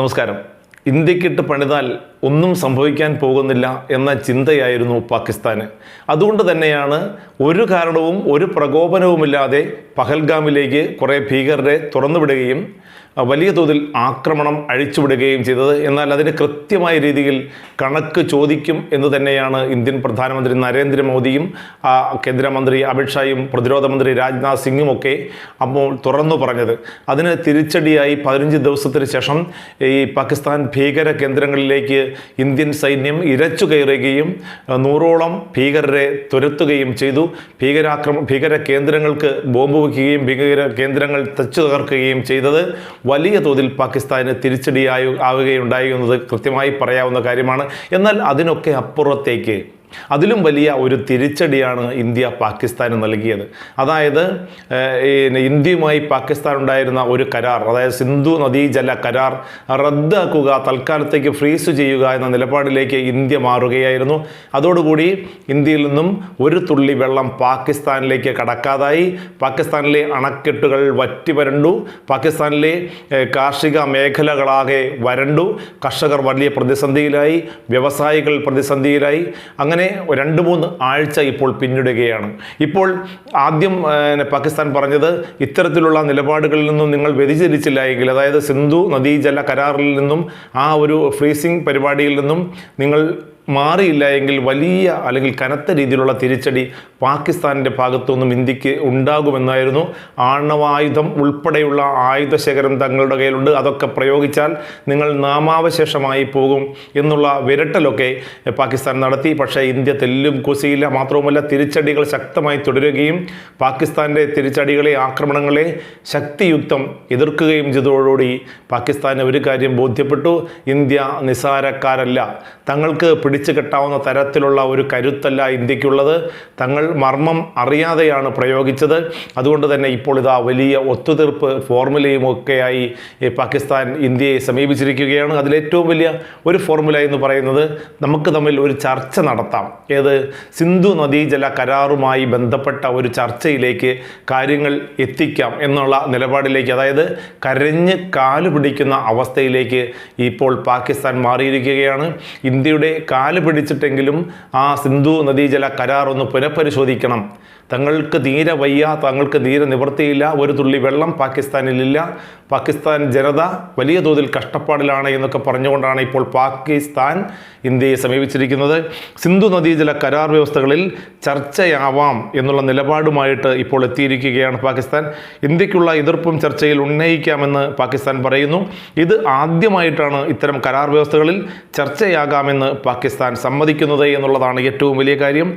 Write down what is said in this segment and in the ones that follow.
നമസ്കാരം. ഇന്ത്യക്കിട്ട് പണിതാൽ ഒന്നും സംഭവിക്കാൻ പോകുന്നില്ല എന്ന ചിന്തയായിരുന്നു പാകിസ്ഥാന്. അതുകൊണ്ട് തന്നെയാണ് ഒരു കാരണവും ഒരു പ്രകോപനവുമില്ലാതെ പഹൽഗാമിലേക്ക് കുറേ ഭീകരരെ തുറന്നുവിടുകയും വലിയ തോതിൽ ആക്രമണം അഴിച്ചുവിടുകയും ചെയ്തത്. എന്നാൽ അതിന് കൃത്യമായ രീതിയിൽ കണക്ക് ചോദിക്കും എന്ന് തന്നെയാണ് ഇന്ത്യൻ പ്രധാനമന്ത്രി നരേന്ദ്രമോദിയും കേന്ദ്രമന്ത്രി അമിത്ഷായും പ്രതിരോധ മന്ത്രി രാജ്നാഥ് സിംഗും ഒക്കെ അപ്പോൾ തുറന്നു പറഞ്ഞത്. അതിന് തിരിച്ചടിയായി പതിനഞ്ച് ദിവസത്തിന് ശേഷം ഈ പാകിസ്ഥാൻ ഭീകര കേന്ദ്രങ്ങളിലേക്ക് ഇന്ത്യൻ സൈന്യം ഇരച്ചു കയറുകയും നൂറോളം ഭീകരരെ തുരത്തുകയും ചെയ്തു. ഭീകരാക്രമ ഭീകര കേന്ദ്രങ്ങൾക്ക് ബോംബ് വയ്ക്കുകയും ഭീകര കേന്ദ്രങ്ങൾ തച്ചു തകർക്കുകയും ചെയ്തത് വലിയ തോതിൽ പാകിസ്ഥാന് തിരിച്ചടിയായി ആവുകയുണ്ടായി എന്നത് കൃത്യമായി പറയാവുന്ന കാര്യമാണ്. എന്നാൽ അതിനൊക്കെ അപ്പുറത്തേക്ക് അതിലും വലിയ ഒരു തിരിച്ചടിയാണ് ഇന്ത്യ പാകിസ്ഥാന് നൽകിയത്. അതായത് ഇന്ത്യയുമായി പാകിസ്ഥാൻ ഉണ്ടായിരുന്ന ഒരു കരാർ അതായത് സിന്ധു നദീജല കരാർ റദ്ദാക്കുക തൽക്കാലത്തേക്ക് ഫ്രീസ് ചെയ്യുക എന്ന നിലപാടിലേക്ക് ഇന്ത്യ മാറുകയായിരുന്നു. അതോടുകൂടി ഇന്ത്യയിൽ നിന്നും ഒരു തുള്ളി വെള്ളം പാകിസ്ഥാനിലേക്ക് കടക്കാതായി. പാകിസ്ഥാനിലെ അണക്കെട്ടുകൾ വറ്റി വരണ്ടു. പാകിസ്ഥാനിലെ കാർഷിക മേഖലകളാകെ വരണ്ടു. കർഷകർ വലിയ പ്രതിസന്ധിയിലായി. വ്യവസായികൾ പ്രതിസന്ധിയിലായി. അങ്ങനെ രണ്ട് മൂന്ന് ആഴ്ച ഇപ്പോൾ പിന്നിടുകയാണ്. ഇപ്പോൾ ആദ്യം പാകിസ്ഥാൻ പറഞ്ഞത് ഇത്തരത്തിലുള്ള നിലപാടുകളിൽ നിന്നും നിങ്ങൾ വ്യതിചരിച്ചില്ല എങ്കിൽ അതായത് സിന്ധു നദീജല കരാറിൽ നിന്നും ആ ഒരു ഫ്രീസിംഗ് പരിപാടിയിൽ നിന്നും നിങ്ങൾ മാറിയില്ല എങ്കിൽ വലിയ അല്ലെങ്കിൽ കനത്ത രീതിയിലുള്ള തിരിച്ചടി പാകിസ്ഥാനിന്റെ ഭാഗത്തുനിന്നും ഇന്ത്യയ്ക്ക് ഉണ്ടാകുമെന്നായിരുന്നു. ആണവായുധം ഉൾപ്പെടെയുള്ള ആയുധശേഖരം തങ്ങളുടെ കയ്യിലുണ്ട്. അതൊക്കെ പ്രയോഗിച്ചാൽ നിങ്ങൾ നാമാവശേഷമായി പോകും എന്നുള്ള വിരട്ടലൊക്കെ പാകിസ്ഥാൻ നടത്തി. പക്ഷേ ഇന്ത്യ തെല്ലും കുസിയില്ല. മാത്രവുമല്ല തിരിച്ചടികൾ ശക്തമായി തുടരുകയും പാകിസ്ഥാന്റെ തിരിച്ചടികളെ ആക്രമണങ്ങളെ ശക്തിയുക്തം എതിർക്കുകയും ചെയ്തതോടുകൂടി പാകിസ്ഥാൻ ഒരു കാര്യം ബോധ്യപ്പെട്ടു. ഇന്ത്യ നിസാരക്കാരല്ല തങ്ങൾക്ക് പിടിച്ചു കെട്ടാവുന്ന തരത്തിലുള്ള ഒരു കരുത്തല്ല ഇന്ത്യക്കുള്ളത്. തങ്ങൾ മർമ്മം അറിയാതെയാണ് പ്രയോഗിച്ചത്. അതുകൊണ്ട് തന്നെ ഇപ്പോൾ ഇതാ വലിയ ഒത്തുതീർപ്പ് ഫോർമുലയും ഒക്കെയായി ഈ പാകിസ്ഥാൻ ഇന്ത്യയെ സമീപിച്ചിരിക്കുകയാണ്. അതിലേറ്റവും വലിയ ഒരു ഫോർമുല എന്ന് പറയുന്നത് നമുക്ക് തമ്മിൽ ഒരു ചർച്ച നടത്താം. ഏത്? സിന്ധു നദീജല കരാറുമായി ബന്ധപ്പെട്ട ഒരു ചർച്ചയിലേക്ക് കാര്യങ്ങൾ എത്തിക്കാം എന്നുള്ള നിലപാടിലേക്ക് അതായത് കരഞ്ഞ് കാൽ പിടിക്കുന്ന അവസ്ഥയിലേക്ക് ഇപ്പോൾ പാകിസ്ഥാൻ മാറിയിരിക്കുകയാണ്. ഇന്ത്യയുടെ കാൽ പിടിച്ചിട്ടെങ്കിലും ആ സിന്ധു നദീജല കരാർ ഒന്ന് പുനഃപരിശോധിക്കണം. തങ്ങൾക്ക് തീരെ വയ്യ തങ്ങൾക്ക് തീരെ നിവൃത്തിയില്ല ഒരു തുള്ളി വെള്ളം പാകിസ്ഥാനിലില്ല. പാകിസ്ഥാൻ ജനത വലിയ തോതിൽ കഷ്ടപ്പാടിലാണ് എന്നൊക്കെ പറഞ്ഞുകൊണ്ടാണ് ഇപ്പോൾ പാകിസ്ഥാൻ ഇന്ത്യയെ സമീപിച്ചിരിക്കുന്നത്. സിന്ധു നദീജല കരാർ വ്യവസ്ഥകളിൽ ചർച്ചയാവാം എന്നുള്ള നിലപാടുമായിട്ട് ഇപ്പോൾ എത്തിയിരിക്കുകയാണ് പാകിസ്ഥാൻ. ഇന്ത്യക്കുള്ള എതിർപ്പും ചർച്ചയിൽ ഉന്നയിക്കാമെന്ന് പാകിസ്ഥാൻ പറയുന്നു. ഇത് ആദ്യമായിട്ടാണ് ഇത്തരം കരാർ വ്യവസ്ഥകളിൽ ചർച്ചയാകാമെന്ന് പാകിസ്ഥാൻ സമ്മതിക്കുന്നത് എന്നുള്ളതാണ് ഏറ്റവും വലിയ കാര്യം.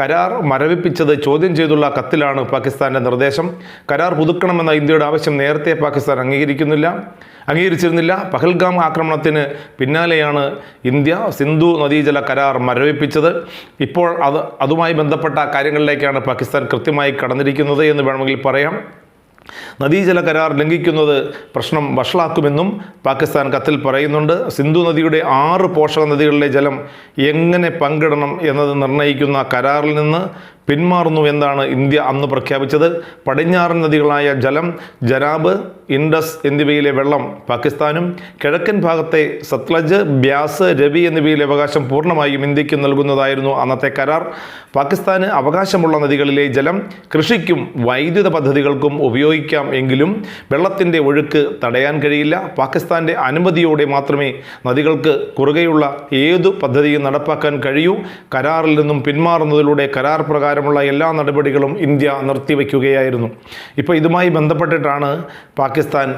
കരാർ മരവിപ്പിച്ചത് ചോദ്യം ചെയ്തുള്ള കത്തിലാണ് പാകിസ്ഥാന്റെ നിർദ്ദേശം. കരാർ പുതുക്കണമെന്ന ഇന്ത്യയുടെ ആവശ്യം നേരത്തെ പാകിസ്ഥാൻ അംഗീകരിക്കുന്നില്ല. അംഗീകരിച്ചിരുന്നില്ല. പഹൽഗാം ആക്രമണത്തിന് പിന്നാലെയാണ് ഇന്ത്യ സിന്ധു നദീജല കരാർ മരവിപ്പിച്ചത്. ഇപ്പോൾ അത് അതുമായി ബന്ധപ്പെട്ട കാര്യങ്ങളിലേക്കാണ് പാകിസ്ഥാൻ കൃത്യമായി കടന്നിരിക്കുന്നത് എന്ന് വേണമെങ്കിൽ പറയാം. നദീജല കരാർ ലംഘിക്കുന്നത് പ്രശ്നം വഷളാക്കുമെന്നും പാകിസ്ഥാൻ കത്തിൽ പറയുന്നുണ്ട്. സിന്ധു നദിയുടെ ആറ് പോഷക നദികളിലെ ജലം എങ്ങനെ പങ്കിടണം എന്നത് നിർണയിക്കുന്ന കരാറിൽ നിന്ന് പിന്മാറുന്നു എന്നാണ് ഇന്ത്യ അന്ന് പ്രഖ്യാപിച്ചത്. പടിഞ്ഞാറൻ നദികളായ ജലം ജനാബ് ഇൻഡസ് എന്നിവയിലെ വെള്ളം പാകിസ്ഥാനും കിഴക്കൻ ഭാഗത്തെ സത്ലജ് ബ്യാസ് രവി എന്നിവയിലെ അവകാശം പൂർണമായും ഇന്ത്യയ്ക്ക് നൽകുന്നതായിരുന്നു അന്നത്തെ കരാർ. പാകിസ്ഥാന് അവകാശമുള്ള നദികളിലെ ജലം കൃഷിക്കും വൈദ്യുത പദ്ധതികൾക്കും ഉപയോഗിക്കാം എങ്കിലും വെള്ളത്തിന്റെ ഒഴുക്ക് തടയാൻ കഴിയില്ല. പാകിസ്ഥാന്റെ അനുമതിയോടെ മാത്രമേ നദികൾക്ക് കുറുകെയുള്ള ഏതു പദ്ധതിയും നടപ്പാക്കാൻ കഴിയൂ. കരാറിൽ നിന്നും പിന്മാറുന്നതിലൂടെ കരാർ പ്രകാരമുള്ള എല്ലാ നടപടികളും ഇന്ത്യ നിർത്തിവെക്കുകയായിരുന്നു. ഇപ്പോൾ ഇതുമായി ബന്ധപ്പെട്ടിട്ടാണ് പാകിസ്ഥാൻ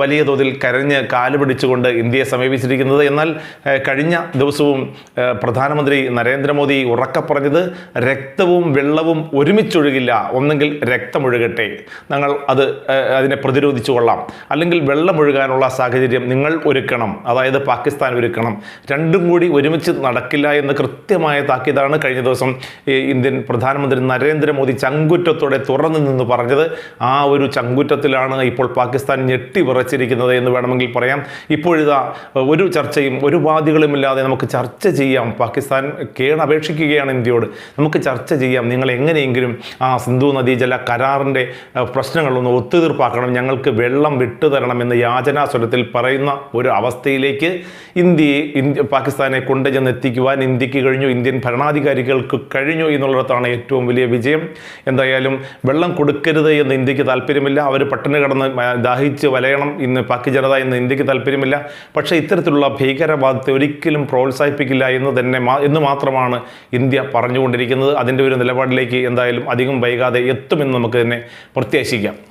വലിയ തോതിൽ കരഞ്ഞ് കാൽ പിടിച്ചുകൊണ്ട് ഇന്ത്യയെ സമീപിച്ചിരിക്കുന്നത്. എന്നാൽ കഴിഞ്ഞ ദിവസവും പ്രധാനമന്ത്രി നരേന്ദ്രമോദി ഉറക്കെ പറഞ്ഞത് രക്തവും വെള്ളവും ഒരുമിച്ചൊഴുകില്ല ഒന്നെങ്കിൽ രക്തമൊഴുകട്ടെ. ഞങ്ങൾ അത് അതിനെ പ്രതിരോധിച്ചു കൊള്ളാം. അല്ലെങ്കിൽ വെള്ളമൊഴുകാനുള്ള സാഹചര്യം നിങ്ങൾ ഒരുക്കണം അതായത് പാകിസ്ഥാൻ ഒരുക്കണം. രണ്ടും കൂടി ഒരുമിച്ച് നടക്കില്ല എന്ന് കൃത്യമായ താക്കീതാണ് കഴിഞ്ഞ ദിവസം ഇന്ത്യൻ പ്രധാനമന്ത്രി പ്രധാനമന്ത്രി നരേന്ദ്രമോദി ചങ്കുറ്റത്തോടെ തുറന്നു നിന്ന് പറഞ്ഞത് ആ ഒരു ചങ്കുറ്റത്തിലാണ് ഇപ്പോൾ പാകിസ്ഥാൻ ഞെട്ടി വിറച്ചിരിക്കുന്നത് എന്ന് വേണമെങ്കിൽ പറയാം. ഇപ്പോഴിതാ ഒരു ചർച്ചയും ഒരു വാദികളുമില്ലാതെ നമുക്ക് ചർച്ച ചെയ്യാം. പാകിസ്ഥാൻ കേണപേക്ഷിക്കുകയാണ് ഇന്ത്യയോട്. നമുക്ക് ചർച്ച ചെയ്യാം. നിങ്ങൾ എങ്ങനെയെങ്കിലും ആ സിന്ധു നദീജല കരാറിന്റെ പ്രശ്നങ്ങളൊന്ന് ഒത്തുതീർപ്പാക്കണം. ഞങ്ങൾക്ക് വെള്ളം വിട്ടുതരണമെന്ന് യാചനാസ്വരത്തിൽ പറയുന്ന ഒരു അവസ്ഥയിലേക്ക് ഇന്ത്യയെ ഇന്ത്യ പാകിസ്ഥാനെ കൊണ്ടുചെന്നെത്തിക്കുവാൻ ഇന്ത്യയ്ക്ക് കഴിഞ്ഞു. ഇന്ത്യൻ ഭരണാധികാരികൾക്ക് കഴിഞ്ഞു എന്നുള്ളിടത്താണ് ഏറ്റവും വലിയ വിജയം. എന്തായാലും വെള്ളം കൊടുക്കരുത് എന്ന് ഇന്ത്യയ്ക്ക് താല്പര്യമില്ല. അവർ പട്ടിണി കിടന്ന് ദാഹിച്ച് വലയണം ഇന്ന് പാക്കി ജനത എന്ന് ഇന്ത്യയ്ക്ക് താല്പര്യമില്ല. പക്ഷേ ഇത്തരത്തിലുള്ള ഭീകരവാദത്തെ ഒരിക്കലും പ്രോത്സാഹിപ്പിക്കില്ല എന്ന് തന്നെ എന്ന് മാത്രമാണ് ഇന്ത്യ പറഞ്ഞുകൊണ്ടിരിക്കുന്നത്. അതിന്റെ ഒരു നിലപാടിലേക്ക് എന്തായാലും അധികം വൈകാതെ എത്തുമെന്ന് നമുക്ക് തന്നെ പ്രത്യാശിക്കാം.